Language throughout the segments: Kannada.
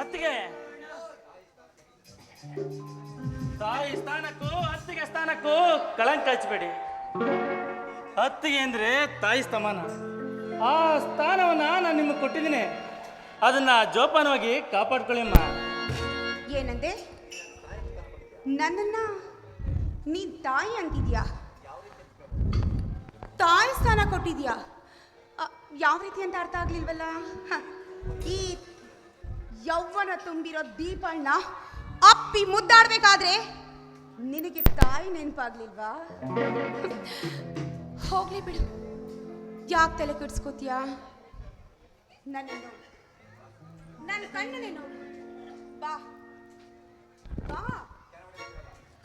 ಅತ್ತಿಗೆ ತಾಯಿ ಸ್ಥಾನಕ್ಕೂ ಅತ್ತಿಗೆ ಸ್ಥಾನಕ್ಕೂ ಕಳಂಕ ಹಚ್ಚಬೇಡಿ. ಅತ್ತಿಗೆ ಅಂದ್ರೆ ತಾಯಿ ಸ್ಥಮಾನ ಆ ಸ್ಥಾನವನ್ನ ನಾನು ನಿಮಗೆ ಕೊಟ್ಟಿದ್ದೀನಿ. ಅದನ್ನ ಜೋಪಾನವಾಗಿ ಕಾಪಾಡ್ಕೊಳ್ಳಿಮ್ಮ ಏನಂದೆ? ನನ್ನನ್ನ ನೀ ತಾಯಿ ಅಂತಿದ್ಯಾ? ತಾಯಿ ಸ್ಥಾನ ಕೊಟ್ಟಿದ್ಯಾ? ಯಾವ ರೀತಿ ಅಂತ ಅರ್ಥ ಆಗ್ಲಿಲ್ವಲ್ಲ? ಈ ಯೌವನ ತುಂಬಿರೋ ದೀಪಣ್ಣ ಅಪ್ಪಿ ಮುದ್ದಾಡ್ಬೇಕಾದ್ರೆ ನಿನಗೆ ತಾಯಿ ನೆನಪಾಗ್ಲಿಲ್ವಾ? ಹೋಗ್ಲಿ ಬಿಡು. ಯಾಕೆ ತಲೆ ಕೆಡ್ಸ್ಕೋತೀಯಾ? ನನ್ನ ನನ್ನ ಕಣ್ಣನೇ ನೋಡು. ಬಾ. ಬಾ.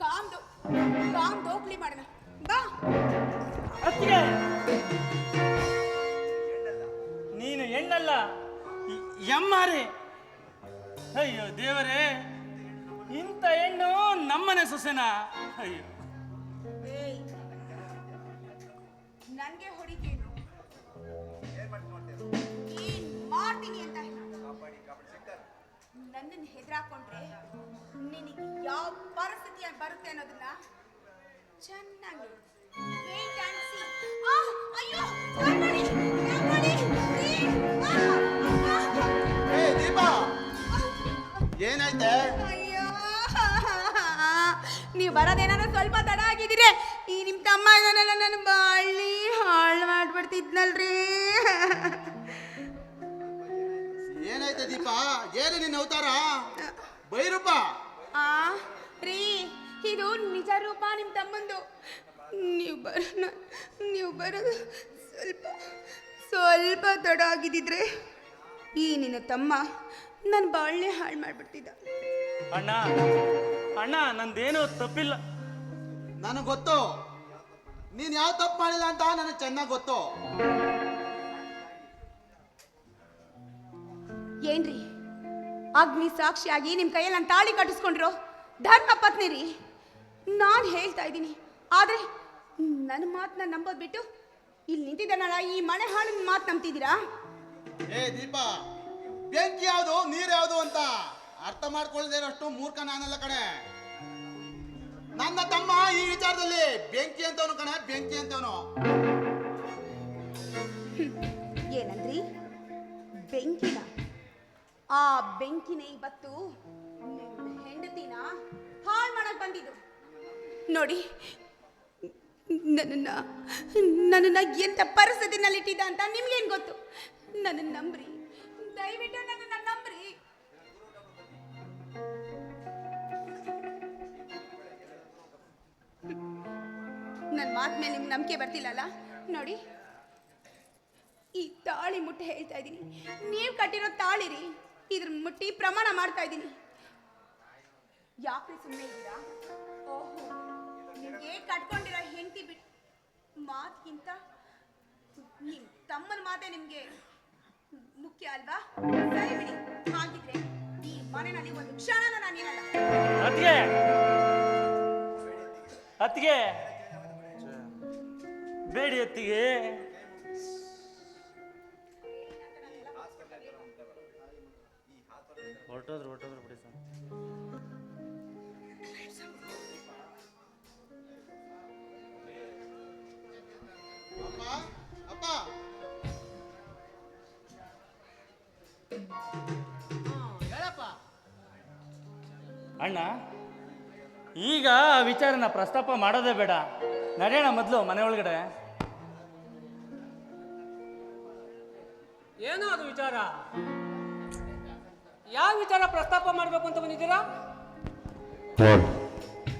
ಕಾಮ್ದು ಕಾಮ್ ದೋಕ್ಲಿ ಮಾಡೋಣ. ಬಾ. ನೀನು ಹೆಣ್ಣಲ್ಲ. ಎಮ್ಮಾರಿ ಅಯ್ಯೋ ದೇವರೇ ಇಂಥ ಹೆಣ್ಣು ನಮ್ಮನೆ ಸೊಸೆನ? ಅಯ್ಯೋ. ನನಗೆ ಹೊಡಿತೇನು. ಏನ್ ಮಾಡ್ತೀನಿ ಅಂತ ನನ್ನನ್ನು ಹೆದರಾಕೊಂಡ್ರೆ ನಿನಗೆ ಯಾವ ಪರಿಸ್ಥಿತಿ ಬರುತ್ತೆ ಅನ್ನೋದನ್ನ ಚೆನ್ನಾಗಿ ಏನಾಯ್ತೆ? ಅಯ್ಯೋ. ನೀವು ಬರೋದೇನಾದ್ರು ಸ್ವಲ್ಪ ತಡ ಆಗಿದ್ದೀರಿ. ಈ ನಿಮ್ಮ ತಮ್ಮ ಇದನ್ನೆಲ್ಲ ನನ್ನ ಬಾಳಿ ಹಾಳು ಮಾಡ್ಬಿಡ್ತಿದ್ನಲ್ರಿ. ಏನಾಯ್ತೆ ದೀಪ? ಏನು ನಿನ್ನ ಅವತಾರ? ಬೈರೂಪ ಆ ರೀ ಇದು ನಿಜ ರೂಪ ನಿಮ್ಮ ತಮ್ಮಂದು. ನೀವು ಬರೋಣ ನೀವು ಬರೋದು ಸ್ವಲ್ಪ ಸ್ವಲ್ಪ ತಡ ಆಗಿದ್ದಿದ್ರೆ ಈ ನಿನ್ನ ತಮ್ಮ ನನ್ನ ಬಾಳ್ನೆ ಹಾಳು ಮಾಡ್ಬಿಡ್ತಿದ್ದ ಅಣ್ಣ ಅಣ್ಣ ನಂದೇನು ತಪ್ಪಿಲ್ಲ. ನನಗೆ ಗೊತ್ತು. ನೀನ್ ಯಾವ ತಪ್ಪು ಮಾಡಿಲ್ಲ ಅಂತ ನನಗೆ ಚೆನ್ನಾಗಿ ಗೊತ್ತು. ಏನ್ರಿ? ಅಗ್ನಿ ಸಾಕ್ಷಿಯಾಗಿ ನಿಮ್ ಕೈಯಲ್ಲಿ ನಾನು ತಾಳಿ ಕಟ್ಟಿಸ್ಕೊಂಡ್ರು? ಧರ್ಮ ಪತ್ನಿ ರೀ ನಾನು ಹೇಳ್ತಾ ಇದ್ದೀನಿ. ಆದ್ರೆ ನನ್ನ ಮಾತನ್ನ ನಂಬೋದ್ ಬಿಟ್ಟು ಇಲ್ಲಿ ನಿಂತಿದ್ದಾನಲ್ಲ ಈ ಮನೆ ಹಾಳಿನ ಮಾತು ನಂಬ್ತಿದ್ದೀರಾ? ಏ ದೀಪ. ಬೆಂಕಿ ಯಾವುದು, ನೀರು ಯಾವುದು ಅಂತ ಅರ್ಥ ಮಾಡ್ಕೊಳ್ಳದೆ ಅಷ್ಟು ಮೂರ್ಖ ನಾನಲ್ಲ ಕಣೆ. ನನ್ನ ತಮ್ಮ ಈ ವಿಚಾರದಲ್ಲಿ ಬೆಂಕಿ ಅಂತವನು ಕಣೆ, ಬೆಂಕಿ ಅಂತವನು. ಏನಂದ್ರಿ? ಬೆಂಕಿನ? ಆ ಬೆಂಕಿನೇ ಇವತ್ತು ಹೆಂಡತಿನ ಹಾಳು ಮಾಡಕ್ ಬಂದಿದ್ದು. ನೋಡಿ, ನನ್ನನ್ನ ನನ್ನನ್ನ ಎಂತ ಪರಿಸ್ಥಿತಿನಲ್ಲಿ ಇಟ್ಟಿದ್ದ ಅಂತ ನಿಮ್ಗೇನ್ ಗೊತ್ತು? ನನ್ನ ನಂಬ್ರಿ ದಯವಿಟ್ಟು ನನ್ನ ನಂಬ್ರಿ. ನನ್ನ ಮಾತ್ ಮೇಲೆ ನಿಮ್ಗೆ ನಂಬಿಕೆ ಬರ್ತಿಲ್ಲಲ್ಲ? ನೋಡಿ, ಈ ತಾಳಿ ಮುಟ್ಟಿ ಹೇಳ್ತಾ ಇದ್ದೀನಿ. ನೀವು ಕಟ್ಟಿರೋ ತಾಳಿ ರೀ ಇದ್ರ ಮುಟ್ಟಿ ಪ್ರಮಾಣ ಮಾಡ್ತಾ ಇದ್ದೀನಿ. ಯಾಕ್ರಿ ಸುಮ್ಮನೆ ಇದ್ದೀರಾ? ಓಹೋ, ನಿಮ್ಗೆ ಕಟ್ಕೊಂಡಿರೋ ಹೆಂಡತಿ ಬಿಟ್ಟು ಮಾತ್ಗಿಂತ ನಿಮ್ಮ ತಮ್ಮನ ಮಾತೆ ನಿಮ್ಗೆ ಮುಖ್ಯ ಅಲ್ವಾ? ಸರಿ ಬಿಡಿ. ಹಾಗಿದ್ರೆ ಈ ಮನೆಯಲ್ಲಿ ಒಂದು ಕ್ಷಣ ನಾನಿರಲ್ಲ ಅತ್ತಿಗೆ! ಅತ್ತಿಗೆ! ಬೇಡಿ ಅತ್ತಿಗೆ. ಹೊರಟೋದ್ರು ಹೊರಟೋದ್ರು ಬಿಡಿ ಅಣ್ಣ ಈಗ ಆ ವಿಚಾರನ ಪ್ರಸ್ತಾಪ ಮಾಡೋದೇ ಬೇಡ. ನಡೆಯೋಣ ಮೊದಲು ಮನೆ ಒಳಗಡೆ. ಏನೋ ಅದು ವಿಚಾರ? ಯಾವ ವಿಚಾರ ಪ್ರಸ್ತಾಪ ಮಾಡಬೇಕು ಅಂತ ಬಂದಿದ್ದೀರಾ?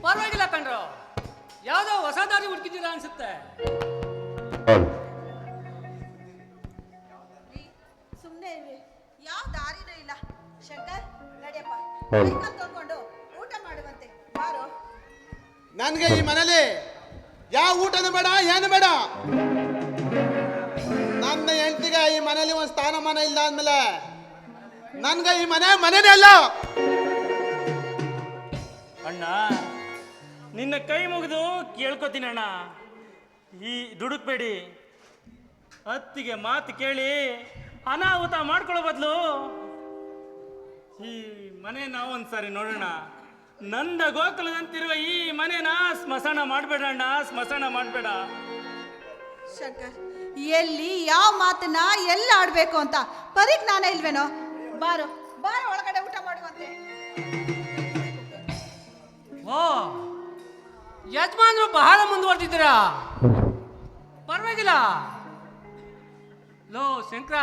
ಪರವಾಗಿಲ್ಲ ಕಣ್ರು. ಯಾವುದೋ ಹೊಸ ದಾರಿ ಹುಡುಕಿದ್ದೀರಾ ಅನ್ಸುತ್ತೆ. ಸುಮ್ಮನೆ ಯಾವ ದಾರಿನೂ ಇಲ್ಲ. ಶಂಕರ್ ನಡಿಯಪ್ಪ. ನನ್ಗೆ ಈ ಮನೇಲಿ ಯಾವ ಊಟನೂ ಬೇಡ, ಏನು ಬೇಡ. ನನ್ನ ಹೆಂಡತಿಗೆ ಈ ಮನೇಲಿ ಒಂದು ಸ್ಥಾನಮಾನ ಇಲ್ಲ ಅಂದ್ಮೇಲೆ ನನ್ಗೆ ಈ ಮನೆ ಮನೇನೇ ಅಲ್ಲ. ಅಣ್ಣ, ನಿನ್ನ ಕೈ ಮುಗಿದು ಕೇಳ್ಕೊತೀನಿ ಅಣ್ಣ. ಈ ದುಡುಕ್ಬೇಡಿ. ಅತ್ತಿಗೆ ಮಾತು ಕೇಳಿ ಅನಾಹುತ ಮಾಡ್ಕೊಳ್ಳೋ ಬದಲು ಈ ಮನೆ ನಾವು ಒಂದ್ಸಾರಿ ನೋಡೋಣ. ನಂದ ಗೋಕುಲದಂತಿರುವ ಈ ಮನೆನ ಸ್ಮಶಾನ ಮಾಡಬೇಡಣ್ಣ ಸ್ಮಶಾನ ಮಾಡಬೇಡ. ಶಂಕರ್ ಎಲ್ಲಿ ಯಾವ ಮಾತನ್ನ ಎಲ್ಲ ಆಡ್ಬೇಕು ಅಂತ ಪರಿಜ್ಞಾನ ಇಲ್ವೇನೋ? ಬಾರೋ ಬಾರೋ ಒಳಗಡೆ ಊಟ ಮಾಡುವಂತೆ ಓ ಯಜಮಾನರು ಬಹಳ ಮುಂದುವರೆದಿದ್ದೀರಾ? ಪರವಾಗಿಲ್ಲ. ಲೋ ಶಂಕರ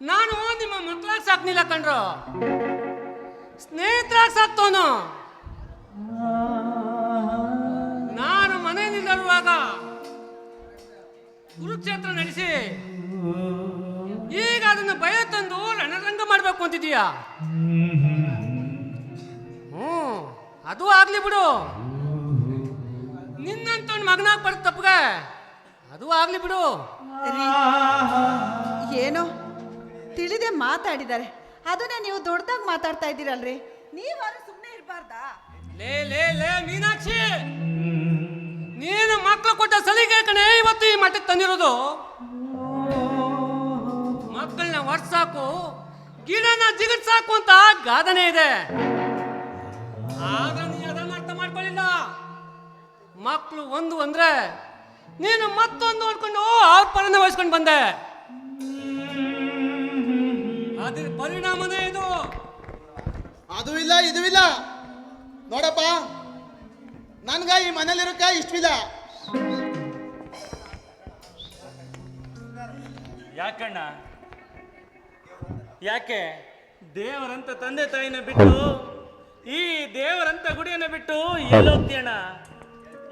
ನಾನು ನಿಮ್ಮ ಮಕ್ಕಳ ಸಾಕ್ನಿಲ್ಲ ಕಣ್ರು. ಸ್ನೇಹಿತರಾಗ ಸತ್ತೋನು ನಾನು ಮನೆಯಲ್ಲಿರುವಾಗ ಕುರುಕ್ಷೇತ್ರ ನಡೆಸಿ ಈಗ ಅದನ್ನು ಭಯ ತಂದು ರಣರಂಗ ಮಾಡಬೇಕು ಅಂತಿದೀಯಾ ಹ್ಞೂ, ಅದು ಆಗ್ಲಿ ಬಿಡು. ನಿನ್ನಂತ ಮಗನಾಗ ಬರೋ ತಪ್ಪಗೆ ಅದು ಆಗ್ಲಿ ಬಿಡು. ಏನು ತಿಳಿದೆ ಮಾತಾಡಿದ್ದಾರೆ. ಅದನ್ನೇ ನೀವು ದೊಡ್ಡದಾಗಿ ಮಾತಾಡ್ತಾ ಇದ್ದೀರಲ್ರಿ? ನೀವಾದ್ರೂ ಸುಮ್ಮನೆ ಇರಬಾರ್ದಾ? ಲೇ ಲೇ ಲೇ, ಮೀನಾಕ್ಷಿ! ನೀನು ಮಕ್ಕಳು ಕೊಟ್ಟ ಸಲಿಗೆ ಕಣೆ, ಇವತ್ತು ಈ ಮಟ್ಟಕ್ಕೆ ತಂದಿರೋದು. ಮಕ್ಕಳನ್ನ ಸಾಕು ಗಿಡನ ಜಿಗಟ್ ಸಾಕು ಅಂತ ಗಾದನೆ ಇದೆ. ಆಗ ನೀ ಅದನ್ನ ಅರ್ಥ ಮಾಡ್ಕೊಳ್ಳಿಲ್ಲ. ಮಕ್ಕಳು ಒಂದು ಅಂದ್ರೆ, ನೀನು ಮತ್ತೊಂದು ಅನ್ಕೊಂಡು ಅವ್ರ ಪರನ ವಹಿಸ್ಕೊಂಡು ಬಂದೆ. ಅದ್ರ ಪರಿಣಾಮನೇ ಇದು. ಅದು ಇಲ್ಲ ಇದು ಇಲ್ಲ. ನೋಡಪ್ಪ ನನ್ಗ ಈ ಮನೇಲಿರೋಕ ಇಷ್ಟವಿಲ್ಲ ಯಾಕಣ್ಣ? ಯಾಕೆ? ದೇವರಂತ ತಂದೆ ತಾಯಿನ ಬಿಟ್ಟು ಈ ದೇವರಂತ ಗುಡಿಯನ್ನ ಬಿಟ್ಟು ಎಲ್ಲೋಗ್ತೀಯಣ್ಣ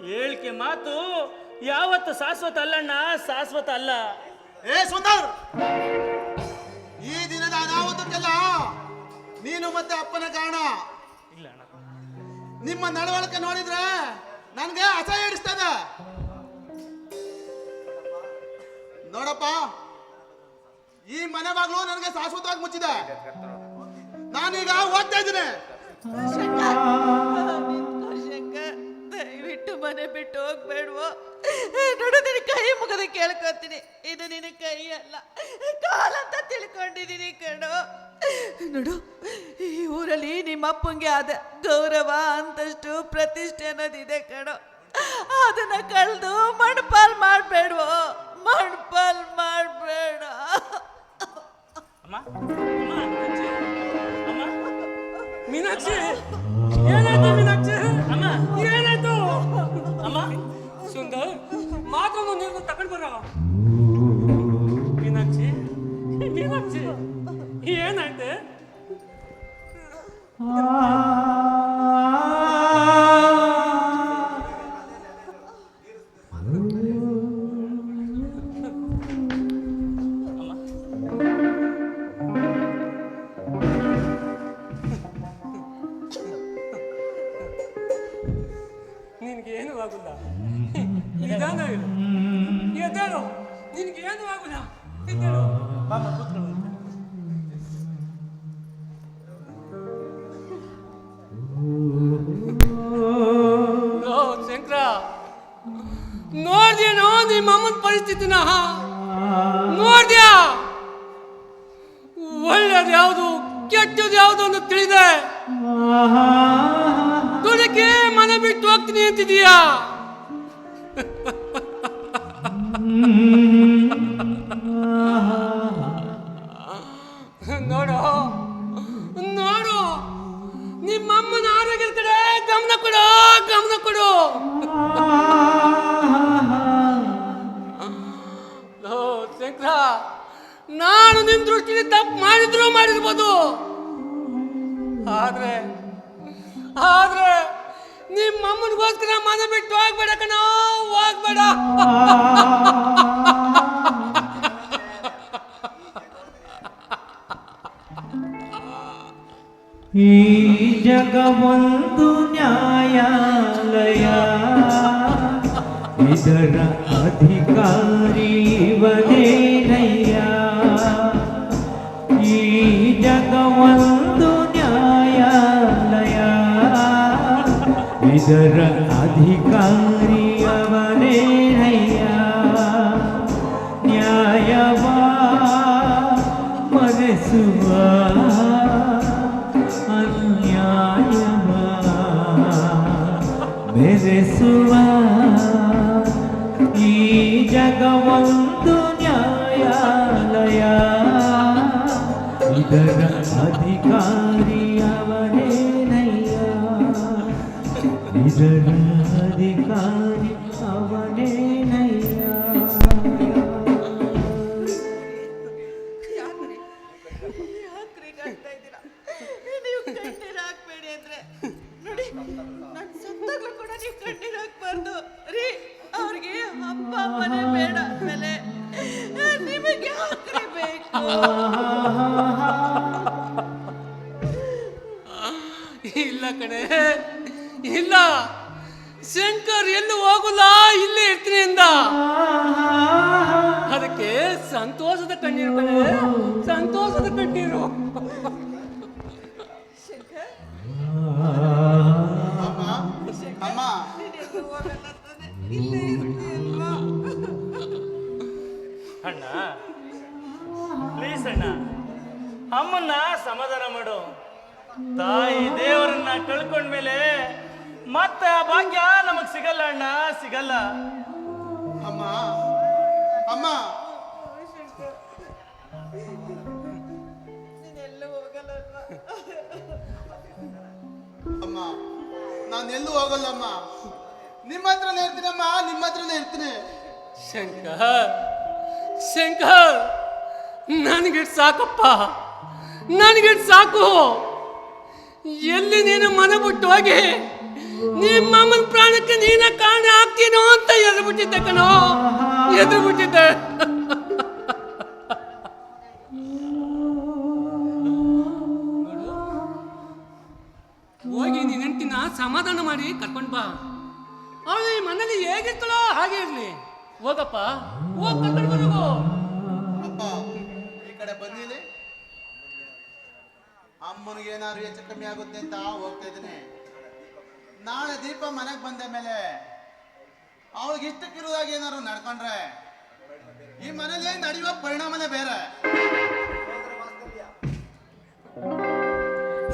ಹೇಳಿಕೆ ಮಾತು ಯಾವತ್ತು ಶಾಶ್ವತ ಅಲ್ಲಣ್ಣ? ಶಾಶ್ವತ ಅಲ್ಲ. ಏ ಸುಂದರ್! ನೀನು ಮತ್ತೆ ಅಪ್ಪನ ಕಾರಣ? ಇಲ್ಲ ಅಣ್ಣ. ನಿಮ್ಮ ನಡವಳಿಕೆ ನೋಡಿದ್ರೆ ನನ್ಗೆ ಅಸಹ್ಯ ಹಿಡಿಸ್ತದ. ನೋಡಪ್ಪ ಈ ಮನೆ ಬಾಗ್ಲು ನನಗೆ ಶಾಶ್ವತವಾಗಿ ಮುಚ್ಚಿದೆ. ನಾನೀಗ ಓದ್ತಾ ಇದ್ದೀನಿ. ದಯವಿಟ್ಟು ಮನೆ ಬಿಟ್ಟು ಹೋಗ್ಬೇಡ್ವೋ. ನೋಡು ನಿನ್ನ ಕೈ ಮುಗದ ಕೇಳ್ಕೊತೀನಿ. ಇದು ನಿನ್ನ ಕೈ ಅಲ್ಲ ಕಾಲಂತ ತಿಳ್ಕೊಂಡಿದ್ದೀನಿ ಕಣೋ. ನೋಡು, ಈ ಊರಲ್ಲಿ ನಿಮ್ಮ ಅಪ್ಪಂಗೆ ಆದ ಗೌರವ ಅಂತಷ್ಟು ಪ್ರತಿಷ್ಠೆ ಅನ್ನೋದಿದೆ ಕಣೋ. ಅದನ್ನ ಕಳೆದು ಮಣ್ಪಾಲ್ ಮಾಡಬೇಡ್ವೋ. ಮಣ್ಪಾಲ್ ಮಾಡಬೇಡ. ಮೀನಾಕ್ಷಿ. ಏನಾಯ್ತು ಮೀನಾಕ್ಷಿ? ಅಮ್ಮ, ಏನಾಯ್ತು? ಅಮ್ಮ, ಸುಂದರ್ ಮಾತ್ರ ನೀವು ತಗೊಂಡು ಬರೋ. ನಿನ್ಗೇನು ಆಗುಲ್ಲ. ನಿಧಾನ ಇರು ಎದ್ದೇಳು. ನಿನ್ಗೇನು ಆಗುಲ್ಲ. ಎದ್ದೇಳು. ಲೋ, ಅಮ್ಮನ ಪರಿಸ್ಥಿತಿನ ನೋಡ್ದ್ಯಾ? ಒಳ್ಳೇದು ಯಾವುದು ಕೆಟ್ಟದ್ದು ಯಾವುದು ಅಂತ ತಿಳಿದೆ. ದುಡುಕಿ ಮನೆ ಬಿಟ್ಟು ಹೋಗ್ತೀನಿ ಅಂತಿದೀಯಾ ನೋಡು. ನಾನು ದೃಷ್ಟಿಯಲ್ಲಿ ತಪ್ಪು ಮಾಡಿದ್ರು ಮಾಡಿರ್ಬೋದು. ಆದ್ರೆ ಆದ್ರೆ ನಿಮ್ಮ ಅಮ್ಮನಿಗೋಸ್ಕರ ಮನೆ ಬಿಟ್ಟು ಹೋಗ್ಬೇಡ ಕಣ, ಹೋಗ್ಬೇಡ. ಈ ಜಗವೊಂದು ನ್ಯಾಯಾಲಯ. ಇದರ ಅಧಿಕಾರಿ ಇವನೇನಯ್ಯ ಒಂದುನ್ಯಾಯಾಲಯ ಇದರ ಅಧಿಕಾರಿಯವರೇನಯ್ಯ ನ್ಯಾಯವ ಮರೆಸುವ ಅನ್ಯಾಯವ ಬೆರೆಸುವ ಈ ಜಗವೊಂದು ನ್ಯಾಯಾಲಯ ಇದರ ಕಣ್ಣೀರು ಹಾಕ್ಬಾರ್ದು ರೀ ಅವ್ರಿಗೆ ಅಪ್ಪ ಅಮ್ಮನೇ ಬೇಡ. ಮೇಲೆ ನಿಮಗೆ ಯಾಕ್ರಿ ಬೇಕು. ಎಲ್ಲೂ ಹೋಗಲ್ಲ, ಇಲ್ಲೇ ಇರ್ತೀನಿ ಅಂದ ಅದಕ್ಕೆ ಸಂತೋಷದ ಕಣ್ಣೀರು ಕಣೆ, ಸಂತೋಷದ ಕಣ್ಣೀರು. ಅಣ್ಣ ಪ್ಲೀಸ್ ಅಣ್ಣ, ಅಮ್ಮನ್ನ ಸಮಾಧಾನ ಮಾಡು. ತಾಯಿ ದೇವರನ್ನ ಕಳ್ಕೊಂಡ್ಮೇಲೆ ಮತ್ತೆ ಆ ಭಾಗ್ಯ ನಮಗ್ ಸಿಗಲ್ಲ ಅಣ್ಣ ಸಿಗಲ್ಲ. ಅಮ್ಮ ಅಮ್ಮ. ಅಮ್ಮ ನಾನು ಎಲ್ಲೂ ಹೋಗಲ್ಲಮ್ಮ ನಿಮ್ಮ ಹತ್ರನೇ ಇರ್ತೀನಮ್ಮ ನಿಮ್ಮ ಹತ್ರನೇ ಇರ್ತೀನಿ. ಶಂಕರ್ ಶಂಕರ್ ನನಗಿಟ್ ಸಾಕಪ್ಪ. ನನಗಿಟ್ ಸಾಕು. ಎಲ್ಲಿ ನೀನು ಮನೆ ಬಿಟ್ಟು ಹೋಗಿ ನಿಮ್ಮ ಮಾಮನ ಪ್ರಾಣಕ್ಕೆ ನೀನ ಕಾರಣ ಆಗ್ತೀನೋ ಅಂತ ಎದುರು ಬಿಟ್ಟಿದ್ದೆ ಕಣೋ. ಎದುರು ಬಿಟ್ಟಿದ್ದೆ ಹೋಗಿ ನೀನ್ ಹೆಂಡ್ತಿನ ಸಮಾಧಾನ ಮಾಡಿ ಕರ್ಕೊಂಡ್ ಬಾ. ಅವಳು ಈ ಮನೇಲಿ ಹೇಗಿರ್ತಳೋ ಹಾಗೆ ಇರ್ಲಿ. ಹೋಗಪ್ಪ. ಹೋಗ್ ಕರ್ಕೊಂಡ್ ಈ ಕಡೆ ಬಂದಿದೆ. ಅಮ್ಮನಿಗೆ ಏನಾದ್ರು ಹೆಚ್ಚು ಕಮ್ಮಿ ಆಗುತ್ತೆ ಅಂತ ಹೋಗ್ತಾ ಇದ್ದೀನಿ. ನಾಳೆ ದೀಪ ಮನೆಗೆ ಬಂದ ಮೇಲೆ ಅವಳಿಗೆ ಇಷ್ಟಕ್ಕಿರುವಾಗ ಏನಾದ್ರು ನಡ್ಕೊಂಡ್ರೆ ಈ ಮನೇಲಿ ನಡೆಯುವ ಪರಿಣಾಮನೇ ಬೇರೆ.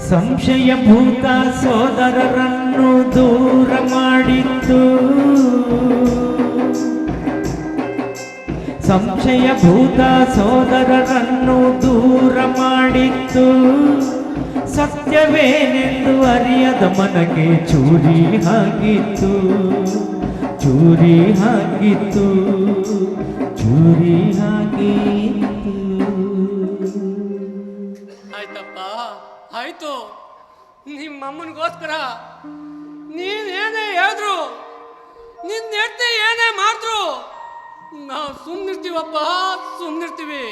ಸಂಶಯ ಭೂತ ಸೋದರರನ್ನು ದೂರ ಮಾಡಿತ್ತು. ಸಂಶಯ ಭೂತ ಸೋದರರನ್ನು ದೂರ ಮಾಡಿತ್ತು. ಸತ್ಯವೇನೆಂದು ಅರಿಯದ ಮನಗೆ ಚೂರಿ ಹಾಕಿತ್ತು ಚೂರಿ ಹಾಕಿತ್ತು ಚೂರಿ ಹಾಕಿತ್ತು. ಆಯ್ತಪ್ಪ, ಆಯ್ತು. ನಿಮ್ಮಮ್ಮನಿಗೋಸ್ಕರ ನೀನೇನೇ ಹೇಳಿದ್ರು, ನಿನ್ನ ಹೆಂಡತಿ ಏನೇ ಮಾಡಿದ್ರು, ನಾವು ಸುಮ್ಮನಿರ್ತೀವಪ್ಪ ಸುಮ್ಮನಿರ್ತೀವಿ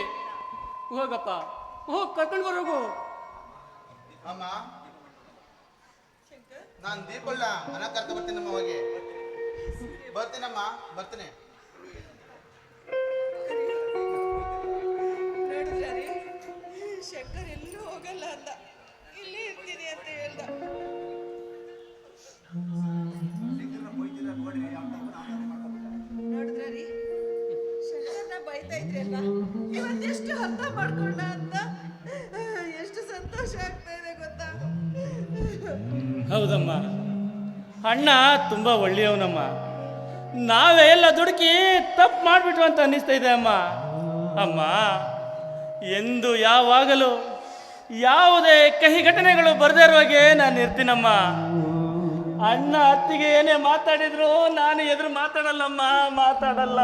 ಹೋಗಪ್ಪ, ಹೋಗಿ ಕರ್ಕೊಂಡು ಬರೋಗು. ಅಮ್ಮ ನಾನು ದೀಪಳ್ಳ ಮನ ಕರ್ಕ ಬರ್ತೀನಮ್ಮ ಹೋಗಿ ಬರ್ತೀನಮ್ಮ ಬರ್ತೀನಿ ನೋಡಿದ್ರ ಶಂಕರ್ ಎಲ್ಲೂ ಹೋಗಲ್ಲ ಅಂದ ಇಲ್ಲೇ ಇರ್ತೀನಿ ಅಂತ ಹೇಳ್ದ ಹೌದಮ್ಮ. ಅಣ್ಣ ತುಂಬ ಒಳ್ಳೆಯವನಮ್ಮ. ನಾವೇ ಎಲ್ಲ ದುಡುಕಿ ತಪ್ಪು ಮಾಡ್ಬಿಟ್ವು ಅಂತ ಅನ್ನಿಸ್ತಾ ಇದೆ ಅಮ್ಮ. ಅಮ್ಮ, ಎಂದು ಯಾವಾಗಲೂ ಯಾವುದೇ ಕಹಿ ಘಟನೆಗಳು ಬರದೇ ಇರುವಾಗೆ ನಾನು ಇರ್ತೀನಮ್ಮ. ಅಣ್ಣ ಅತ್ತಿಗೆ ಏನೇ ಮಾತಾಡಿದ್ರು ನಾನು ಎದುರು ಮಾತಾಡಲ್ಲಮ್ಮ, ಮಾತಾಡಲ್ಲ.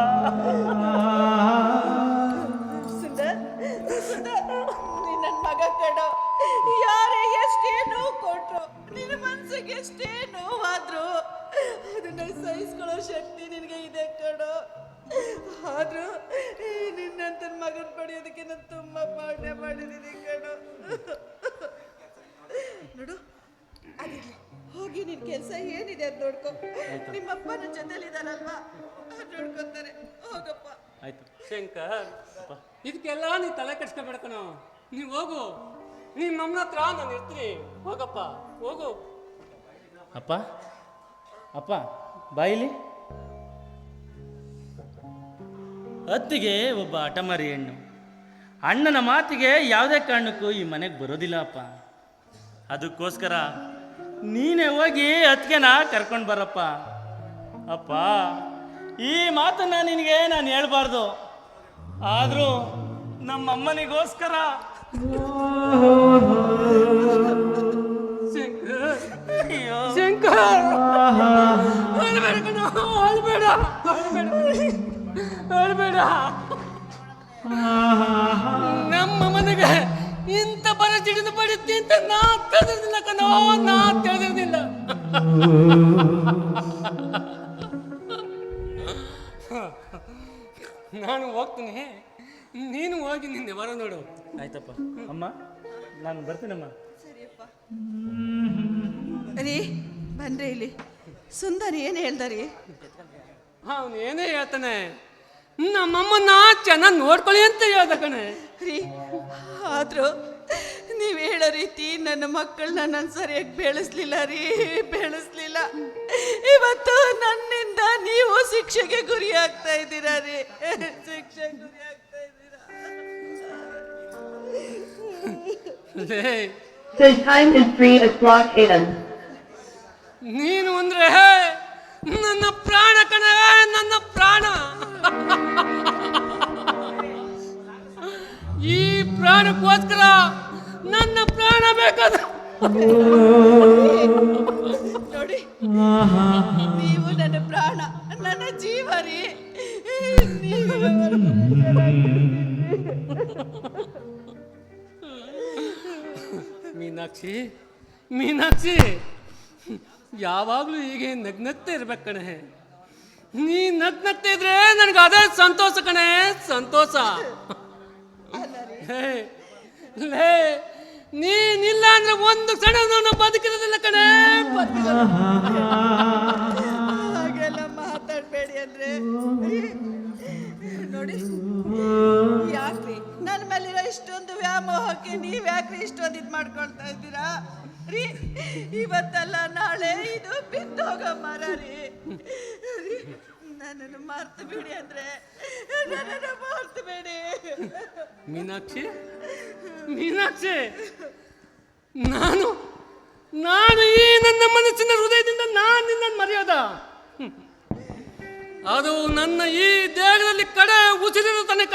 ಕಣೋ ಯಾರೇ ಎಷ್ಟೇ ನೋವು ಕೊಟ್ರು ನಿನ್ನ ಮನ್ಸಿಗೆ ಎಷ್ಟೇ ನೋವಾದ್ರು ಅದನ್ನ ಸಹಿಸ್ಕೊಳ್ಳೋ ಶಕ್ತಿ ನಿನಗೆ ಇದೆ ಕಣೋ. ಆದ್ರೂ ನಿನ್ನಂತ ಮಗನ್ ಪಡೆಯೋದಕ್ಕೆ ನಾನು ತುಂಬಾ ಪಾಠ ಮಾಡಿದೀನಿ ಕಣೋ. ನೋಡು ಅದಿರ್ಲಿ. ಹೋಗಿ ನಿನ್ ಕೆಲಸ ಏನಿದೆ ಅಂತ ನೋಡ್ಕೊ. ನಿಮ್ಮಪ್ಪ ನನ್ನ ಜೊತೆಲಿದಾರಲ್ವಾ ನೋಡ್ಕೊತಾರೆ. ಹೋಗಪ್ಪ. ಆಯ್ತು. ಶಂಕರ್ ಇದಕ್ಕೆಲ್ಲ ನೀ ತಲೆ ಕೆಡ್ಸ್ಕೊಬೇಡ ಕಣೋ. ನೀವು ಹೋಗು. ನಿಮ್ಮ ನಮ್ಮ ಹತ್ರ ನಾನು ಇರ್ತೀನಿ. ಹೋಗಪ್ಪ, ಹೋಗು. ಅಪ್ಪ ಅಪ್ಪ ಬಾಯಿಲಿ ಅತ್ತಿಗೆ ಒಬ್ಬ ಅಟಮರಿ ಹೆಣ್ಣು. ಅಣ್ಣನ ಮಾತಿಗೆ ಯಾವುದೇ ಕಾರಣಕ್ಕೂ ಈ ಮನೆಗೆ ಬರೋದಿಲ್ಲ ಅಪ್ಪ. ಅದಕ್ಕೋಸ್ಕರ ನೀನೇ ಹೋಗಿ ಅತ್ತಿಗೆನ ಕರ್ಕೊಂಡು ಬರಪ್ಪ. ಅಪ್ಪ, ಈ ಮಾತನ್ನ ನಿನಗೆ ನಾನು ಹೇಳ್ಬಾರ್ದು. ಆದರೂ ನಮ್ಮಮ್ಮನಿಗೋಸ್ಕರ ಶಂಕರ್ ಶಂಕರ್ ಅಳ್ಬೇಡ ಕಣೋ, ಅಳ್ಬೇಡ ಅಳ್ಬೇಡ ಅಳ್ಬೇಡ ನಮ್ಮ ಮನೆಗೆ ಇಂಥ ಪರಿಸ್ಥಿತಿ ಪಡುತ್ತೆ ಅಂತ ನಾ ತಿಳಿದಿರ್ಲಿಲ್ಲ ಕಣೋ ನಾ ತಿಳಿದಿರ್ಲಿಲ್ಲ ನಾನು ಹೋಗ್ತೀನಿ ನೀನು ಹೋಗಿ ನಿನ್ನೆ ಬರ ನೋಡು. ಆಯ್ತಪ್ಪ. ಅಮ್ಮ ನಾನು ಬರ್ತೀನಮ್ಮ. ರೀ ಬನ್ರಿ ಇಲ್ಲಿ. ಸುಂದರಿ ಏನು ಹೇಳ್ದಾರಿ? ಅವನು ಏನೇ ಹೇಳ್ತಾನೆ ನಮ್ಮಮ್ಮನ್ನ ಚೆನ್ನಾಗಿ ನೋಡ್ಕೊಳ್ಳಿ ಅಂತ ಹೇಳ್ದ ಕಣೆ. ರೀ ಆದರೂ ನೀವು ಹೇಳೋ ರೀತಿ ನನ್ನ ಮಕ್ಕಳನ್ನ ನಾನು ಸರಿಯಾಗಿ ಬೆಳೆಸ್ಲಿಲ್ಲ ರೀ ಬೆಳೆಸ್ಲಿಲ್ಲ. ಇವತ್ತು ನನ್ನಿಂದ ನೀವು ಶಿಕ್ಷೆಗೆ ಗುರಿ ಆಗ್ತಾ ಇದ್ದೀರಾ ರೀ? ಶಿಕ್ಷೆ ಗುರಿ The time is 3 o'clock a.m. ನೀನು ಅಂದ್ರೆ ನನ್ನ ಪ್ರಾಣ ಕಣ ನನ್ನ ಪ್ರಾಣ. ಈ ಪ್ರಾಣಕ್ಕೋಸ್ಕರ ನನ್ನ ಪ್ರಾಣ ಬೇಕಾದ ನೋಡಿ ನೀವು ನನ್ನ ಪ್ರಾಣ ನನ್ನ ಜೀವ ರೀ. ಮೀನಾಕ್ಷಿ ಮೀನಾಕ್ಷಿ, ಯಾವಾಗಲೂ ಹೀಗೆ ನಗ್ನತ್ತೆ ಇರ್ಬೇಕು ಕಣೆ. ನೀ ನಗ್ನತ್ತೆ ಇದ್ರೆ ನನಗೆ ಅದೇ ಸಂತೋಷ ಕಣೆ, ಸಂತೋಷ. ಲೇ, ನೀನಿಲ್ಲ ಅಂದ್ರೆ ಒಂದು ಕ್ಷಣ ನಾನು ಬದುಕಿರೋದಿಲ್ಲ ಕಣೆ. ಹಾಗೆಲ್ಲ ಮಾತಾಡಬೇಡಿ ಅಂದ್ರೆ. ನೋಡಿ. ಯಾಕ್ರಿ? ನನ್ನ ಮೇಲಿರೋ ಇಷ್ಟೊಂದು ವ್ಯಾಮೋಹಕ್ಕೆ ನೀವ್ ಯಾಕ್ರಿ ಇಷ್ಟೊಂದು ಇದು ಮಾಡ್ಕೊಳ್ತಾ ಇದ್ದೀರಾ? ರೀ, ಇವತ್ತಲ್ಲ ನಾಳೆ ಇದು ಬಿದ್ದೋಗೋ ಮರ ರೀ, ನನ್ನನ್ನು ಮರ್ತು ಬಿಡಿ ಅಂದ್ರೆ ನನ್ನನ್ನು ಮರ್ತು ಬಿಡಿ. ಮೀನಾಕ್ಷಿ ಮೀನಾಕ್ಷಿ, ನಾನು ನಾನು ಈ ನನ್ನ ಮನಸ್ಸಿನ ಹೃದಯದಿಂದ ನಾನು ನಿನ್ನನ್ನು ಮರೆಯೋದ. ಅದು ನನ್ನ ಈ ದೇಹದಲ್ಲಿ ಕಡೆ ಉಸಿರಿನ ತನಕ.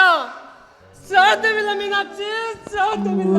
ಸಾಧ್ಯವಿಲ್ಲ ಮೀನಾಕ್ಷಿ ಸಾಧ್ಯವಿಲ್ಲ.